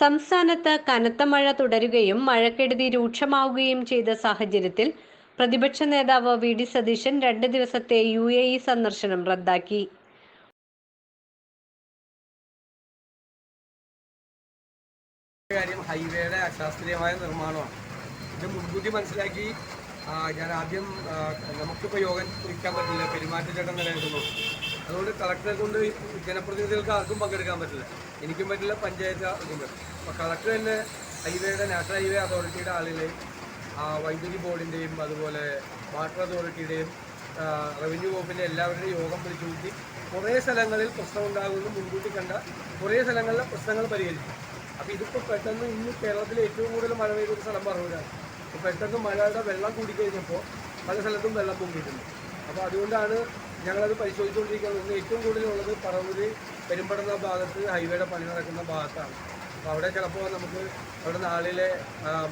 സംസ്ഥാനത്ത് കനത്ത മഴ തുടരുകയും മഴക്കെടുതി രൂക്ഷമാവുകയും ചെയ്ത സാഹചര്യത്തിൽ പ്രതിപക്ഷ നേതാവ് വി ഡി സതീശൻ രണ്ട് ദിവസത്തെ യു എ ഇ സന്ദർശനം റദ്ദാക്കി. ഹൈവേയുടെ അശാസ്ത്രീയമായ നിർമ്മാണമാണ്. ഇത് മുൻകൂട്ടി മനസ്സിലാക്കി ഞാൻ ആദ്യം നമുക്കിപ്പോൾ യോഗം പറ്റില്ല പെരുമാറ്റച്ചട്ടം നിലനിൽക്കുന്നു. അതുകൊണ്ട് കളക്ടറെ കൊണ്ട് ജനപ്രതിനിധികൾക്ക് ആർക്കും പങ്കെടുക്കാൻ പറ്റില്ല. എനിക്കും പറ്റില്ല പഞ്ചായത്ത് ഇതും പറ്റില്ല. അപ്പോൾ കളക്ടർ തന്നെ ഹൈവേയുടെ നാഷണൽ ഹൈവേ അതോറിറ്റിയുടെ ആളുകളെയും വൈദ്യുതി ബോർഡിന്റെയും അതുപോലെ വാട്ടർ അതോറിറ്റിയുടെയും റവന്യൂ വകുപ്പിന്റെ എല്ലാവരുടെയും യോഗം വിളിച്ചു കൂട്ടി കുറേ സ്ഥലങ്ങളിൽ പ്രശ്നമുണ്ടാകുമെന്ന് മുൻകൂട്ടി കണ്ട കുറേ സ്ഥലങ്ങളിലെ പ്രശ്നങ്ങൾ പരിഹരിച്ചു. അപ്പോൾ ഇതിപ്പോൾ പെട്ടെന്ന് ഇന്ന് കേരളത്തിലെ ഏറ്റവും കൂടുതൽ മഴ പെയ്ത ഒരു സ്ഥലം പറവൂരാണ്. അപ്പോൾ പെട്ടെന്ന് മഴയുടെ വെള്ളം കൂടിക്കഴിഞ്ഞപ്പോൾ പല സ്ഥലത്തും വെള്ളം പൊങ്ങിയിട്ടുണ്ട്. അപ്പോൾ അതുകൊണ്ടാണ് ഞങ്ങളത് പരിശോധിച്ചുകൊണ്ടിരിക്കുന്നത്. ഏറ്റവും കൂടുതലുള്ളത് പറവൂര് പെരുമ്പടന്ന ഭാഗത്ത് ഹൈവേയുടെ പണി നടക്കുന്ന ഭാഗത്താണ്. അപ്പോൾ അവിടെ ചിലപ്പോൾ നമുക്ക് അവിടെ നാളിലെ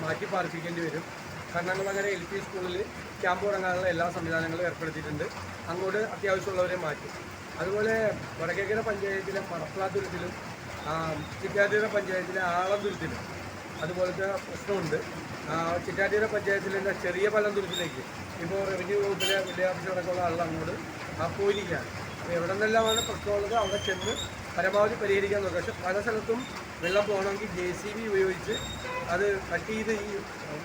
മാറ്റി പാർപ്പിക്കേണ്ടി വരും. കർണാകുളങ്ങര എൽ പി സ്കൂളിൽ ക്യാമ്പ് തുടങ്ങാനുള്ള എല്ലാ സംവിധാനങ്ങളും ഏർപ്പെടുത്തിയിട്ടുണ്ട്. അങ്ങോട്ട് അത്യാവശ്യമുള്ളവരെ മാറ്റും. അതുപോലെ വടക്കേക്കര പഞ്ചായത്തിലെ മടപ്ലാതുരത്തിലും ചിറ്റാറ്റീര പഞ്ചായത്തിലെ ആളന്തുരത്തിലും അതുപോലത്തെ പ്രശ്നമുണ്ട്. ചിറ്റാറ്റീര പഞ്ചായത്തിലെ ചെറിയ പലന്തുരത്തിലേക്ക് ഇപ്പോൾ റവന്യൂ വകുപ്പിലെ വിദ്യാഭ്യാസം അടക്കമുള്ള ആളുകൾ അങ്ങോട്ട് പോയിരിക്കുകയാണ്. എവിടെ നിന്നെല്ലാമാണ് പ്രശ്നമുള്ളത് അവിടെ ചെന്ന് പരമാവധി പരിഹരിക്കാൻ നോക്കുക പക്ഷെ പല സ്ഥലത്തും വെള്ളം പോകണമെങ്കിൽ ജെ സി ബി ഉപയോഗിച്ച് അത് കട്ട് ചെയ്ത് ഈ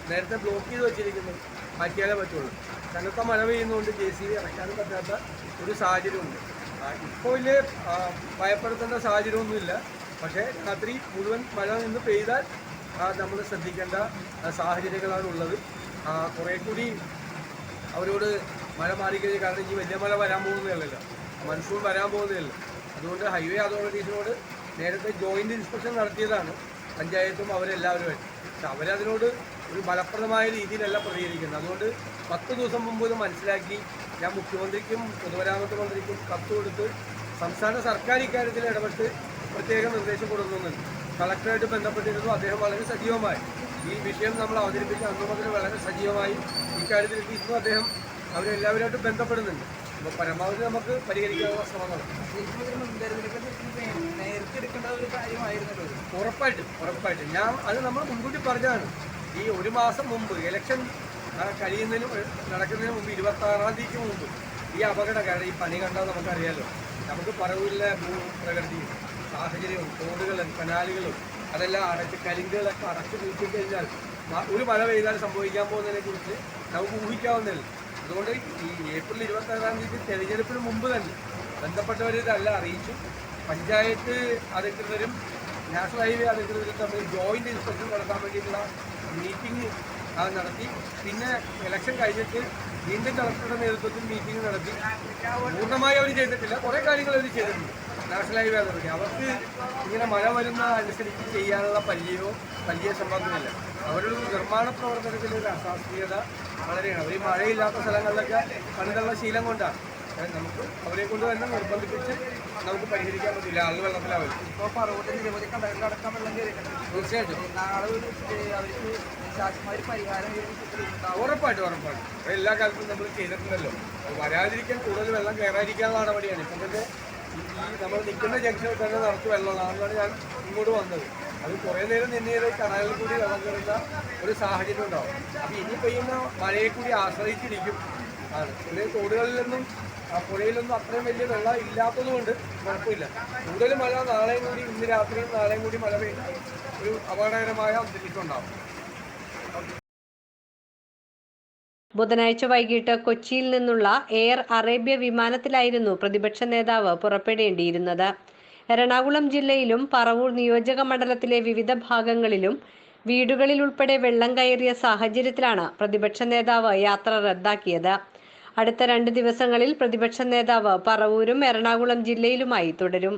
നേരത്തെ ബ്ലോക്ക് ചെയ്ത് വെച്ചിരിക്കുന്നത് മാറ്റിയാലേ പറ്റുള്ളൂ. കനത്ത മഴ പെയ്യുന്നതുകൊണ്ട് ജെ സി ബി ഇറക്കാനും പറ്റാത്ത ഒരു സാഹചര്യമുണ്ട്. ഇപ്പോൾ വലിയ ഭയപ്പെടുത്തേണ്ട സാഹചര്യമൊന്നുമില്ല. പക്ഷേ രാത്രി മുഴുവൻ മഴ നിന്ന് പെയ്താൽ നമ്മൾ ശ്രദ്ധിക്കേണ്ട സാഹചര്യങ്ങളാണ് ഉള്ളത്. കുറേ കൂടി അവരോട് മഴ മാറിക്കഴിഞ്ഞാൽ കാരണം ഇനി വലിയ മഴ വരാൻ പോകുന്നതല്ലല്ലോ. മൺസൂൺ വരാൻ പോകുന്നതല്ല. അതുകൊണ്ട് ഹൈവേ അതോറിറ്റീസിനോട് നേരത്തെ ജോയിന്റ് ഇൻസ്പെക്ഷൻ നടത്തിയതാണ് പഞ്ചായത്തും അവരെല്ലാവരുമായിട്ട്. പക്ഷെ അവരതിനോട് ഒരു ഫലപ്രദമായ രീതിയിലല്ല പ്രതികരിക്കുന്നത്. അതുകൊണ്ട് പത്ത് ദിവസം മുമ്പ് ഇത് മനസ്സിലാക്കി ഞാൻ മുഖ്യമന്ത്രിക്കും പൊതുമരാമത്ത് മന്ത്രിക്കും കത്ത് കൊടുത്ത് സംസ്ഥാന സർക്കാർ ഇക്കാര്യത്തിൽ ഇടപെട്ട് പ്രത്യേക നിർദ്ദേശം കൊടുക്കുന്നുണ്ട്. കളക്ടറായിട്ട് ബന്ധപ്പെട്ടിരുന്നു. അദ്ദേഹം വളരെ സജീവമായി. ഈ വിഷയം നമ്മൾ അവതരിപ്പിച്ച അന്നു മുതൽ വളരെ സജീവമായി. ഇക്കാര്യത്തിൽ എത്തിയിരുന്നു അദ്ദേഹം അവരെല്ലാവരുമായിട്ട് ബന്ധപ്പെടുന്നുണ്ട്. അപ്പോൾ പരമാവധി നമുക്ക് പരിഹരിക്കാനുള്ള ശ്രമങ്ങൾ. ഉറപ്പായിട്ടും ഉറപ്പായിട്ടും. ഞാൻ അത് നമ്മൾ മുൻകൂട്ടി പറഞ്ഞതാണ്. ഈ ഒരു മാസം മുമ്പ് ഇലക്ഷൻ കഴിയുന്നതിന് നടക്കുന്നതിന് മുമ്പ് ഇരുപത്തി ആറാം തീയതിക്ക് മുമ്പ് ഈ അപകടം കാരണം ഈ പണി കണ്ടാൽ നമുക്കറിയാലോ. നമുക്ക് പറവിലെ ഭൂപ്രകൃതിയും സാഹചര്യവും തോടുകളും കനാലുകളും അതെല്ലാം അടച്ച് കരിങ്കുകളൊക്കെ അടച്ചു കഴിഞ്ഞാൽ ഒരു മഴ പെയ്താൽ സംഭവിക്കാൻ പോകുന്നതിനെ കുറിച്ച് നമുക്ക് ഊഹിക്കാവുന്നതല്ല. അതുകൊണ്ട് ഈ ഏപ്രിൽ ഇരുപത്തി ആറാം തീയതി തെരഞ്ഞെടുപ്പിന് മുമ്പ് തന്നെ ബന്ധപ്പെട്ടവർ ഇതെല്ലാം അറിയിച്ചു. പഞ്ചായത്ത് അധികൃതരും നാഷണൽ ഹൈവേ അധികൃതരും തമ്മിൽ ജോയിന്റ് ഇൻസ്പെക്ഷൻ നടത്താൻ വേണ്ടിയിട്ടുള്ള മീറ്റിംഗ് നടത്തി. പിന്നെ ഇലക്ഷൻ കഴിഞ്ഞിട്ട് വീണ്ടും കളക്ടറുടെ നേതൃത്വത്തിൽ മീറ്റിംഗ് നടത്തി. പൂർണമായി അവർ ചെയ്തിട്ടില്ല. കുറേ കാര്യങ്ങൾ അവർ ചെയ്തിട്ടുണ്ട്. National highway authority. അവർക്ക് ഇങ്ങനെ മഴ വരുന്ന അനുസരിച്ച് ചെയ്യാനുള്ള പല്ലിയോ പല്ലിയോ സമ്പന്നമില്ല അവരുടെ നിർമ്മാണ പ്രവർത്തനത്തിലൊരു അശാസ്ത്രീയത വളരെയാണ്. ഈ മഴയില്ലാത്ത സ്ഥലങ്ങളിലൊക്കെ പണ്ടുള്ള ശീലം കൊണ്ടാണ്. നമുക്ക് അവരെ കൊണ്ട് തന്നെ നിർബന്ധിപ്പിച്ച് നമുക്ക് പരിഹരിക്കാൻ പറ്റില്ല. ആളുകൾ വെള്ളത്തിലാവും ഇപ്പൊ പറവൂട്ട് നിരവധി കടകളിൽ അടക്കം വെള്ളം കയറിയിട്ടുണ്ട് തീർച്ചയായിട്ടും. നാളെ ഒരു അവർക്ക് ശാസ്ത്രമായി പരിഹാരം ഉറപ്പായിട്ടും ഉറപ്പായിട്ടും. എല്ലാ കാലത്തും നമ്മൾ ചെയ്തിട്ടുണ്ടല്ലോ. വരാതിരിക്കാൻ കൂടുതൽ വെള്ളം കയറാതിരിക്കാനുള്ള നടപടിയാണ്. ഇപ്പം തന്നെ ഈ നമ്മൾ നിൽക്കുന്ന ജംഗ്ഷനിൽ തന്നെ നിറച്ച് വെള്ളമാണ്. അതുകൊണ്ടാണ് ഞാൻ ഇങ്ങോട്ട് വന്നത്. അത് കുറേ നേരം നിന്നേത് കടലിൽ കൂടി വെള്ളം കയറുന്ന ഒരു സാഹചര്യം ഉണ്ടാവും. അപ്പം ഇനി പെയ്യുന്ന മഴയെ കൂടി ആശ്രയിച്ചിരിക്കും. ആണ്. ചെറിയ തോടുകളിലൊന്നും പുഴയിലൊന്നും അത്രയും വലിയ വെള്ളം ഇല്ലാത്തത് കൊണ്ട് കുഴപ്പമില്ല. കൂടുതൽ മഴ നാളെയും കൂടി ഇന്ന് രാത്രിയും നാളെയും കൂടി മഴ പെയ്യുന്ന ഒരു അപകടകരമായ അന്തരീക്ഷം ഉണ്ടാവും. ബുധനാഴ്ച വൈകിട്ട് കൊച്ചിയിൽ നിന്നുള്ള എയർ അറേബ്യ വിമാനത്തിലായിരുന്നു പ്രതിപക്ഷ നേതാവ് പുറപ്പെടേണ്ടിയിരുന്നത്. എറണാകുളം ജില്ലയിലും പറവൂർ നിയോജക മണ്ഡലത്തിലെ വിവിധ ഭാഗങ്ങളിലും വീടുകളിൽ ഉൾപ്പെടെ വെള്ളം കയറിയ സാഹചര്യത്തിലാണ് പ്രതിപക്ഷ നേതാവ് യാത്ര റദ്ദാക്കിയത്. അടുത്ത രണ്ട് ദിവസങ്ങളിൽ പ്രതിപക്ഷ നേതാവ് പറവൂരും എറണാകുളം ജില്ലയിലുമായി തുടരും.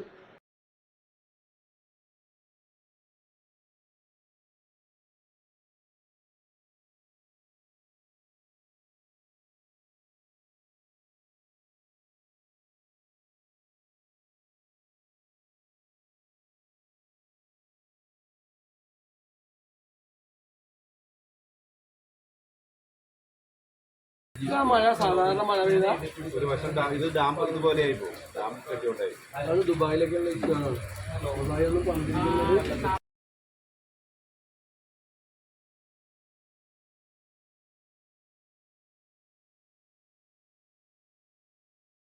ഇതാ മഴ സാധാരണ മഴ പെയ്താൽ ഒരു വർഷം ഡാം ഇത് ഡാം ഇതുപോലെ ആയിപ്പോ ഡാം കെട്ടിയോണ്ടായി അത് ദുബായിലേക്കുള്ള ഇഷ്യൂ ആണ് ദുബായി ഒന്ന് പണിതിരിക്കുന്നത്